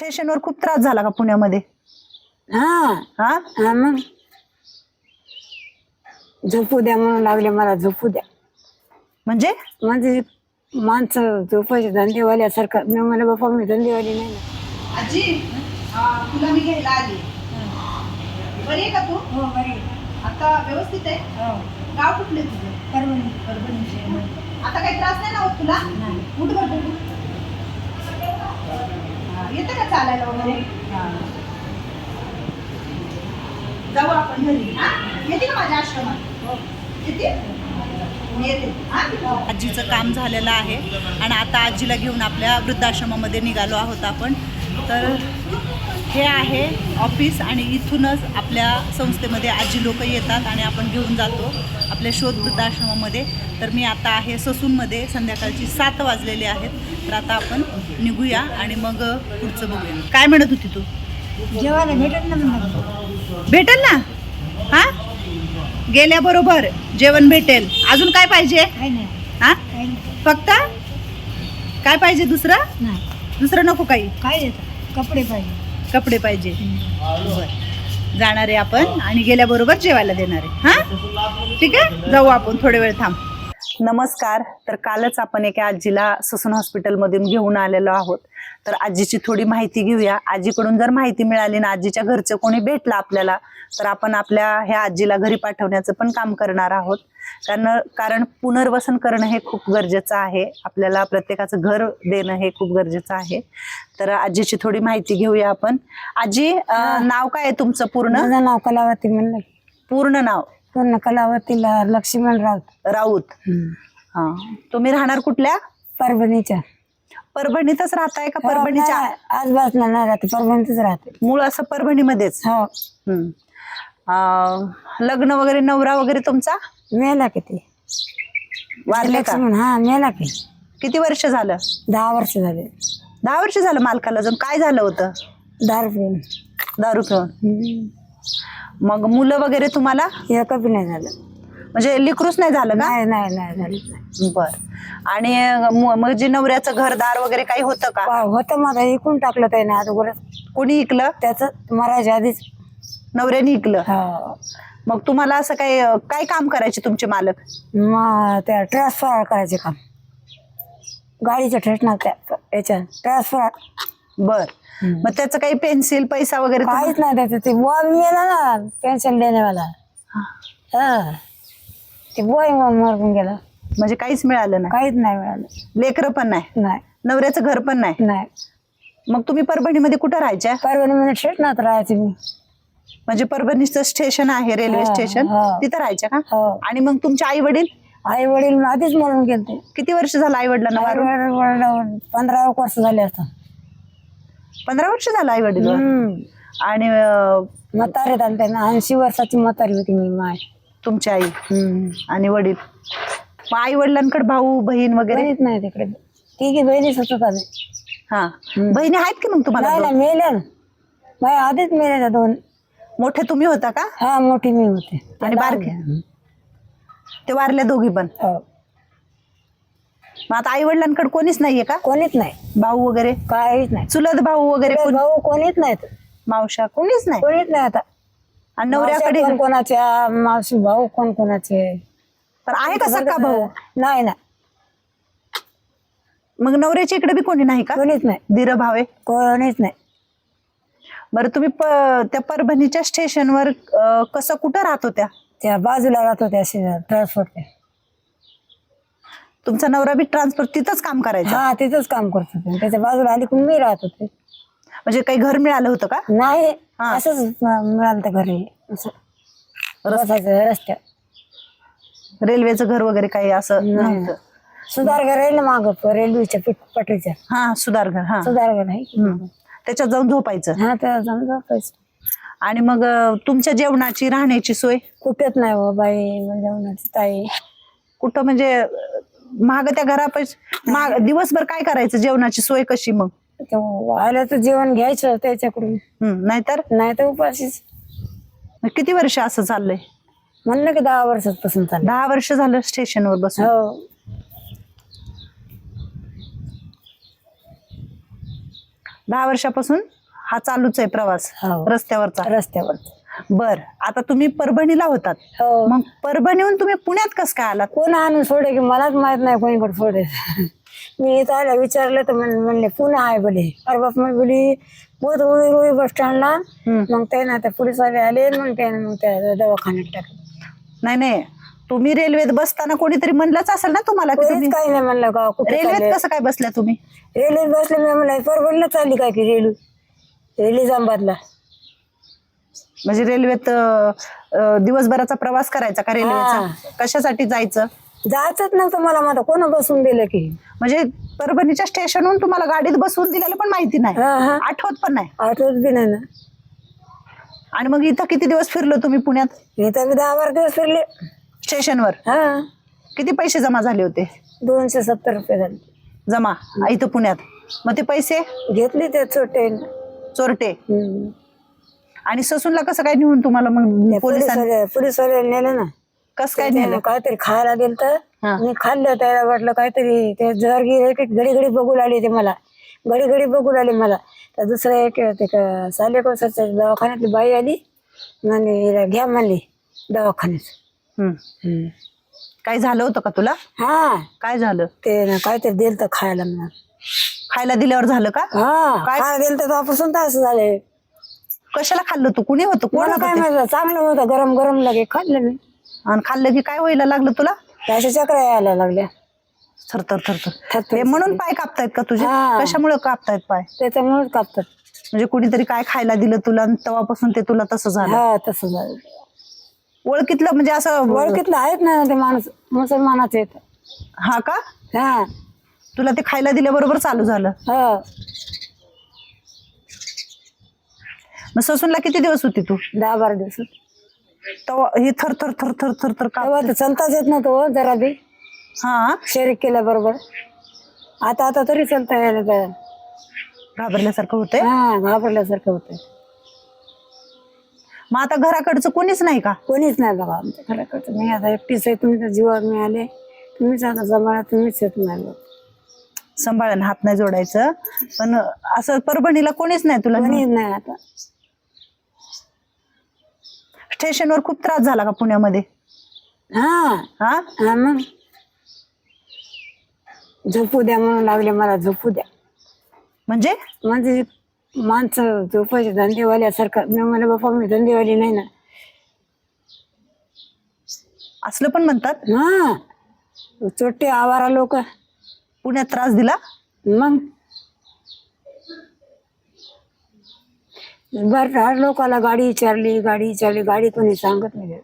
स्टेशनवर खूप त्रास झाला का पुण्यामध्ये? हा. हा? हा मग? झोपू द्या म्हणून लागले मला झोपू द्या. म्हणजे? म्हणजे माणसं झोपायचे धंदेवाल्यासारखं. मी मला बाप्पा मी धंदेवाली नाही. ना आजी तुला मी घ्यायला आली. बरी आहे का तू? हो बरे आता व्यवस्थित आहे? हो. गाव कुठले तुझं? परभणी परभणीचे आता काही त्रास नाही ना होत तुला? उठ बघ बघू. येतं का चालायला वगैरे? जाऊ आपण घरी. हा? येते का माझ्या आश्रमात? हो. येते? हो. आजीचं काम झालेलं आहे आणि आता आजीला घेऊन आपल्या वृद्धाश्रमामध्ये निघालो आहोत आपण. तर हे आहे ऑफिस आणि इथूनच आपल्या संस्थेमध्ये आजी लोक येतात आणि आपण घेऊन जातो. आपल्या शोध वृद्धाश्रमामध्ये तर मी आता आहे ससूनमध्ये संध्याकाळची सात वाजलेले आहेत. तर आता आपण निघूया आणि मग पुढचं बघूया. काय म्हणत होती तू? जेवायला भेटत ना म्हणून भेटेल ना? हा? गेल्याबरोबर जेवण भेटेल. अजून काय पाहिजे? हा? फक्त? काय पाहिजे दुसरं? नाही. दुसरं नको काही. काय कपडे पाहिजे. कपडे पाहिजे. बरं. जाणार आहे आपण आणि गेल्याबरोबर जेवायला देणार आहे. हां? ठीक आहे? जाऊ आपण. थोडे वेळ थांब. नमस्कार. तर कालच आपण एका आजीला ससून हॉस्पिटलमधून घेऊन आलेलो आहोत. तर आजीची थोडी माहिती घेऊया. आजीकडून जर माहिती मिळाली ना आजीच्या घरचं कोणी भेटलं आपल्याला तर आपण आपल्या ह्या आजीला घरी पाठवण्याचं पण काम करणार आहोत. कारण कारण पुनर्वसन करणं हे खूप गरजेचं आहे. आपल्याला प्रत्येकाचं घर देणं हे खूप गरजेचं आहे. तर आजीची थोडी माहिती घेऊया आपण. आजी नाव काय आहे तुमचं पूर्ण? माझं नाव कलावती म्हणलं. पूर्ण नाव. पूर्ण कलावतीला लक्ष्मण राऊत. राऊत. हा. तुम्ही राहणार कुठल्या? परभणीच्या. परभणीतच राहताय का परभणीच्या? हो, आजबाजूला नाही राहते परभणीतच राहते. मूळ असं परभणीमध्येच? हो. हम्म. अं, लग्न वगैरे नवरा वगैरे तुमचा? मेला किती वारले का? लक्ष्मण हा मेला की. किती वर्ष झालं? दहा वर्ष झाले. दहा वर्ष झालं मालकाला जाऊन काय झालं होतं? दहा रुपये दारू पिऊन. हम्म. मग मुलं वगैरे तुम्हाला? एक बी नाही झालं. म्हणजे लिकरूच नाही झालं का? नाही नाही नाही झालं. बर. आणि मु- मग जे नवऱ्याचं घरदार वगैरे काही होतं का? पा- होतं माझं इकून टाकलं त्याने अगोदर कोणी इकलं? त्याचं मरायच्या आधीच. नवऱ्याने इकलं? हो. मग तुम्हाला असं काही काय काम करायचे तुमचे मालक? मग त्या ट्रान्सफर करायचे काम. गाडीच्या ठेसणार त्या याच्या ट्रान्सफर बर. मग त्याचं काही पेन्सिल पैसा वगैरे काहीच नाही त्याचं. ते बुवा बी गेला ना पेन्शन देण्यावाला. हा. ते बुवा मरून गेला. म्हणजे काहीच मिळालं नाही. काहीच नाही मिळालं. लेकरं पण नाही. नाही. नवऱ्याचं घर पण नाही. नाही. मग तुम्ही परभणीमध्ये कुठं राहायच्या? परभणी मध्ये ठेसणार राहायचे मी. म्हणजे परभणीचं स्टेशन आहे रेल्वे हा, स्टेशन हा. तिथं राहायच्या का? हो. आणि मग तुमचे आई वडील आई वडील आधीच मरून गेले किती वर्ष झालं आई वडिलांना पंधरा एक वर्ष झाले असतात. पंधरा वर्ष झालं आई वडील. आणि म्हातारे त्यांना ऐंशी वर्षाची म्हातारी होती मी माय. तुमची आई. आणि वडील? आई वडिलांकडे भाऊ बहीण वगैरे? नाही तिकडे. तिघी बहिणीच होत आले हा. बहिणी आहेत की मग तुम्हाला? मेल्या ना माझ्या आधीच मेल्या त्या दोन. मोठे तुम्ही होता का? हा मोठी मी होते. आणि बारके? ते वारले दोघी पण? हो. मग आता आई वडिलांकडे कोणीच नाहीये का? कोणीच नाही. भाऊ वगैरे? काहीच नाही. चुलत भाऊ वगैरे कोण? भाऊ कोणीच नाहीत मावशा कोणीच नाही? कोणीच नाही आता. आणि नवऱ्याकडे? मावश्या कोण कोणाच्या मावशी भाऊ कोण कोणाचे? पण आहे का सक्का भाऊ? नाही ना मग नवऱ्याच्या इकडे बी कोणी नाही का? कोणीच नाही. धीर भावे? कोणीच नाही. बरं तुम्ही प- त्या परभणीच्या स्टेशनवर अं, कसं कुठं राहत होत्या? त्या बाजूला राहत होत्या ट्रान्सपोर्ट तुमचा नवरा बी ट्रान्सफर तिथंच काम करायचा. हा तिथंच काम करत होते. त्याच्या बाजूला आली कोण मी राहत होते. म्हणजे काही घर मिळालं होतं का? नाही हा. असंच मिळालं तर घरी. असं बसायचं रस्त्यात रेल्वेचं घर वगैरे काही असं नाही. नव्हतं. सुधार घर आहे ना माग रेल्वेच्या पीठ पटरीच्या. हा सुधार घर हा. सुधार घर आहे? हम्म. त्याच्यात जाऊन झोपायचं. हा त्या जाऊन झोपायचं. आणि मग अं, तुमच्या जेवणाची राहण्याची सोय? कुठेच नाही हो बाई जेवणाची ताई. कुठं म्हणजे महाग त्या घरापास महाग दिवसभर काय करायचं? जेवणाची सोय कशी मग? ते आलं तर जेवण घ्यायचं त्याच्याकडून. हम्म, नाहीतर? नाही तर उपाशीच. मग किती वर्ष असं चाललंय? म्हणलं की दहा वर्षापासून चाललं दहा वर्ष झालं स्टेशनवर बसून. हो. दहा वर्षापासून हा चालूच आहे प्रवास. हो. रस्त्यावरचा. रस्त्यावर बर आता तुम्ही परभणीला होतात. हो. मग परभणीहून तुम्ही पुण्यात कसं काय आलात? कोण आणून सोडे की मलाच माहीत नाही कोणीकडे सोडे मी इथं आल्या विचारलं तर म्हण- म्हणले पुणे आहे बोले. अरे बाप मी बोली बहुत उडी रुई बस स्टँडला. मग ते ना त्या पोलिसवाले आले मग त्याने मग त्या दवाखान्यात टाकलं. नाही नाही. तुम्ही रेल्वेत बसताना कोणीतरी म्हणलंच असेल ना तुम्हाला की तुम्ही कोणीच काही नाही म्हणलं का कुठे? रेल्वेत कसं काय बसल्या तुम्ही? रेल्वेत बसले मी म्हणलं परभणीला चालली काय की रेल्वे? रेल्वे जांबातला म्हणजे रेल्वेत अं, दिवसभराचा प्रवास करायचा का रेल्वेचा? कशासाठी जायचं? जायचंच नव्हतं मला माझं कोण बसून दिलं की? म्हणजे परभणीच्या स्टेशनहून तुम्हाला गाडीत बसवून दिलेलं पण माहिती नाही. हा हा. आठवत पण नाही. आठवत बी नाही ना. आणि मग इथं किती दिवस फिरलो तुम्ही पुण्यात? इथं मी दहा बारा दिवस फिरले. स्टेशनवर? हा. किती पैसे जमा झाले होते? दोनशे सत्तर रुपये झाले. जमा? इथं पुण्यात. मग ते पैसे? घेतले ते चोरटे. हम्म. आणि ससूनला कसं काय नेऊन तुम्हाला मग पोलिसांनी नेलं ना. कसं काय त्याने नेलं? काहीतरी खायला दिलं तर हा. मी खाल्लं त्याला वाटलं काहीतरी ते एक घडी घडी बघू लागले ते मला. घडी घडी बघू लागले मला. तर दुसरं एक ते का- दवाखान्यातली बाई आली हिला घ्या म्हणली दवाखान्यात. हम्म. काय झालं होतं का तुला? हा. काय झालं? ते ना काहीतरी दिलं तर खायला म्हणा खायला दिल्यावर झालं का? हा काय? खायला दिलं तर तेव्हापासून तर असं झालंय. कशाला खाल्लं तू? कुणी होतं? कोण मला होतं काय ते? माहिती? चांगलं होतं गरम गरम लगे खाल्लं मी. आणि खाल्लं की काय व्हायला लागलं तुला? त्याच्या चक्र यायला लागल्या. थरथर थरथर थरथर. ते म्हणून पाय कापतायत का तुझे? हा. कशामुळे कापतायत पाय? त्याच्यामुळेच कापतात. म्हणजे कुणीतरी काय खायला दिलं तुला आणि तेव्हापासून ते तुला तसं झालं? हा तसं झालं. ओळखीतलं म्हणजे असं ओळखीतलं आहेत ना ते माणूस मुसलमानाचे आहेत. हा का? हा. तुला ते खायला दिल्याबरोबर चालू झालं. हो. मग ससूनला किती दिवस होती तू? दहा बारा दिवस तेव्हा हे थर थर थर थर थर थर का? तेव्हा तर चलताच येत नव्हतं हो, जरा बी. हा? शरीर केल्याबरोबर. आता आता तरी चलता यायला घाबरल्यासारखं होतंय? हा घाबरल्यासारखं होतं मग आता घराकडचं कोणीच नाही का? कोणीच नाही बघा आमच्या घराकडचं. मी आता एकटीच आहे तुमच्या जीवावर मी आले तुम्हीच आता सांभाळा तुम्हीच येत नाही सांभाळून हात नाही जोडायचं. पण असं परभणीला कोणीच नाही तुला? कोणीच नाही आता. स्टेशनवर खूप त्रास झाला का पुण्यामध्ये? हा. हा? हा मग? झोपू द्या म्हणून लागले मला झोपू द्या. म्हणजे? म्हणजे माणसं झोपायचे धंदेवाल्यासारखं. मी म्हणलं बाप्पा मी धंदेवाली नाही ना. असलं पण म्हणतात? हा. चोट्टे आवारा लोक. पुण्यात त्रास दिला? मग? बर हर लोकाला गाडी विचारली गाडी विचारली गाडी कोणी सांगत नाही.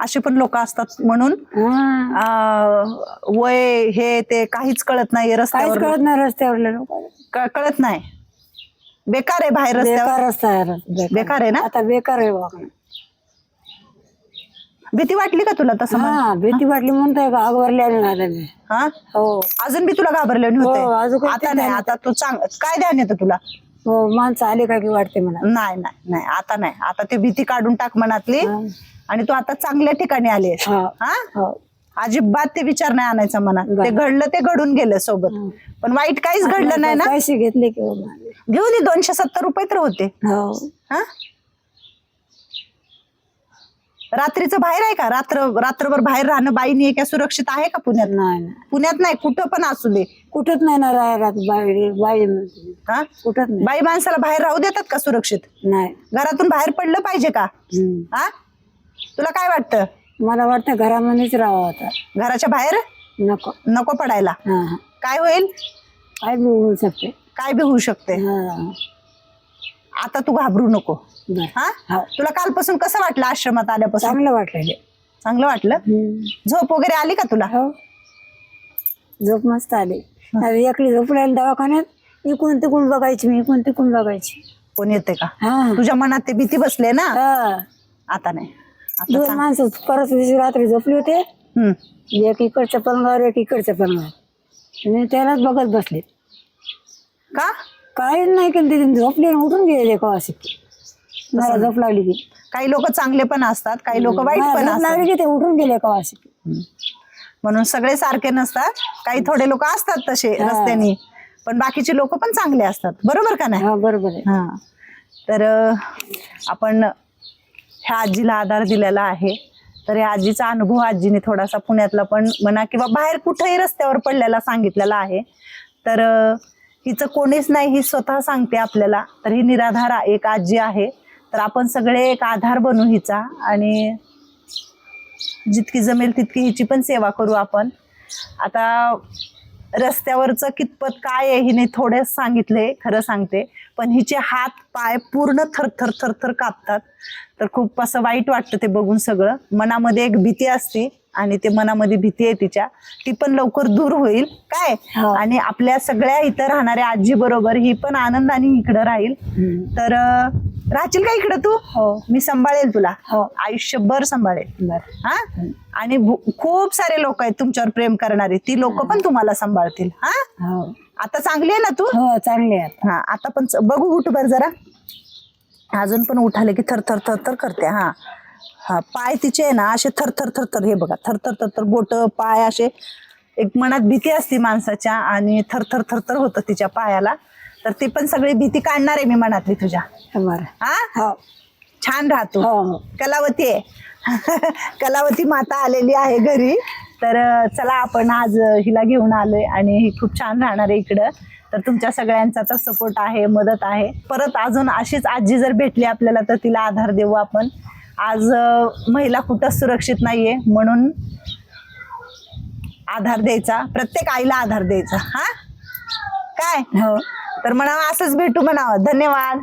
असे पण लोक असतात म्हणून हा. अं, वय हे ते काहीच कळत नाही काहीच रस्त्यावर. कळत नाही रस्त्यावरल्या लोक. क- कळत नाही. बेकार आहे बाहेर रस्त्यावर. बेकार रस्ता आहे रस्ता, बेकार आहे ना? आता बेकार आहे वागणं भीती वाटली का तुला तसं? हा भीती वाटली म्हणताय आगवरल्याने झालं मी हा? हो. अजून बी तुला घाबरल्याने हो, अजून होते काही आता नाही आता तू चांग काय ध्यान येतं तुला? हो माणसं आले का की वाटते मला? नाही नाही नाही आता नाही. आता ते भीती काढून टाक मनातली हा. आणि तू आता चांगल्या ठिकाणी आली हा. हा? हो. अजिबात ते विचार नाही आणायचा मनात. बरं. ते घडलं ते घडून गेलं सोबत. पण वाईट काहीच घडलं नाही ना? पैसे घेतले की हो माझे. घेऊ दे दोनशे सत्तर रुपये तर होते. हो. हा? रात्रीचं बाहेर आहे का? रात्र रात्रभर बाहेर राहणं बाईनी एका सुरक्षित आहे का पुण्यात? नाही नाही. पुण्यात नाही कुठं पण असू दे. कुठंच नाही ना राहत बाई बाई. हा? कुठंच नाही. बाई माणसाला बाहेर राहू देतात का सुरक्षित? नाही. घरातून बाहेर पडलं पाहिजे का? हम्म. हा? तुला काय वाटतं? मला वाटतं घरामध्येच राहावं आता. घराच्या बाहेर? नको. नको पडायला. हा हा. काय होईल? काय बी होऊ शकते. काय बी होऊ शकते. हा. आता तू घाबरू नको. हा? हो. तुला कालपासून कसं वाटलं आश्रमात आल्यापासून? चांगलं वाटलं चांगलं वाटलं? झोप वगैरे आली का तुला? हो. झोप मस्त आली. एकली झोपल्या दवाखान्यात. इकून तिकून बघायची मी इकून तिकून बघायची. कोण येते का? तुझ्या मनात ते भीती बसले ना? हा. आता नाही. दोन माणसं परत दिवशी रात्री झोपली होते. एक इकडच्या पलंगावर एक इकडच्या पलंगावर. त्यालाच बघत बसले. का? काहीच नाही केलं तिथे झोपले उठून गेले का असे. मला झोप लागली की. काही लोक चांगले पण असतात काही लोक वाईट पण झोप असतात. लागली की ते उठून गेले का असे. म्हणून सगळे सारखे नसतात काही थोडे लोक असतात तसे हा. रस्त्यानी पण बाकीचे लोक पण चांगले असतात. बरोबर का नाही? हा बरोबर आहे. हा. तर अ, आपण ह्या आजीला आधार दिलेला आहे. तर या आजीचा अनुभव आजीने थोडासा पुण्यातला पण म्हणा किंवा बाहेर कुठेही रस्त्यावर पडलेला सांगितलेला आहे. तर अ, हिचं कोणीच नाही ही स्वतः सांगते आपल्याला. तर ही निराधार एक आजी आहे. तर आपण सगळे एक आधार बनू हिचा आणि जितकी जमेल तितकी हिची पण सेवा करू आपण. आता रस्त्यावरचं कितपत काय आहे हिने थोडे सांगितले खरं सांगते. पण हिचे हात पाय पूर्ण थरथर थरथर कापतात. तर खूप असं वाईट वाटतं ते बघून सगळं. मनामध्ये एक भीती असते. आणि ते मनामध्ये भीती आहे तिच्या ती पण लवकर दूर होईल. काय? हो. आणि आपल्या सगळ्या इथं राहणाऱ्या आजी बरोबर ही पण आनंदाने इकडं राहील. तर राहशील का इकडं तू? हो. मी सांभाळेल तुला. हो. आयुष्यभर सांभाळेल. बर. हा? आणि खूप सारे लोक आहेत तुमच्यावर प्रेम करणारे. ती लोक पण तुम्हाला सांभाळतील. हा? हो. आता चांगली आहे ना तू? हो चांगले आहेत हा आता पण बघू उठ बर जरा. अजून पण उठाले की थर थर थर थर करते. हा. हा पाय तिचे आहे ना असे थर थर थर थर हे बघा थर थर थर थर बोट पाय असे एक मनात भीती असते माणसाच्या आणि थर थर थर थर होतं तिच्या पायाला. तर ती पण सगळी भीती काढणार आहे मी मनातली तुझ्या. हा? हो. छान राहतो. हो. कलावती आहे. कलावती माता आलेली आहे घरी. तर चला आपण आज हिला घेऊन आलोय आणि ही खूप छान राहणार आहे इकडं. तर तुमच्या सगळ्यांचा तर सपोर्ट आहे मदत आहे. परत अजून अशीच आजी जर भेटली आपल्याला तर तिला आधार देऊ आपण. आज महिला कुठंच सुरक्षित नाहीये म्हणून आधार द्यायचा. प्रत्येक आईला आधार द्यायचा. हा? काय? हो. तर म्हणावं असंच भेटू म्हणावं. धन्यवाद.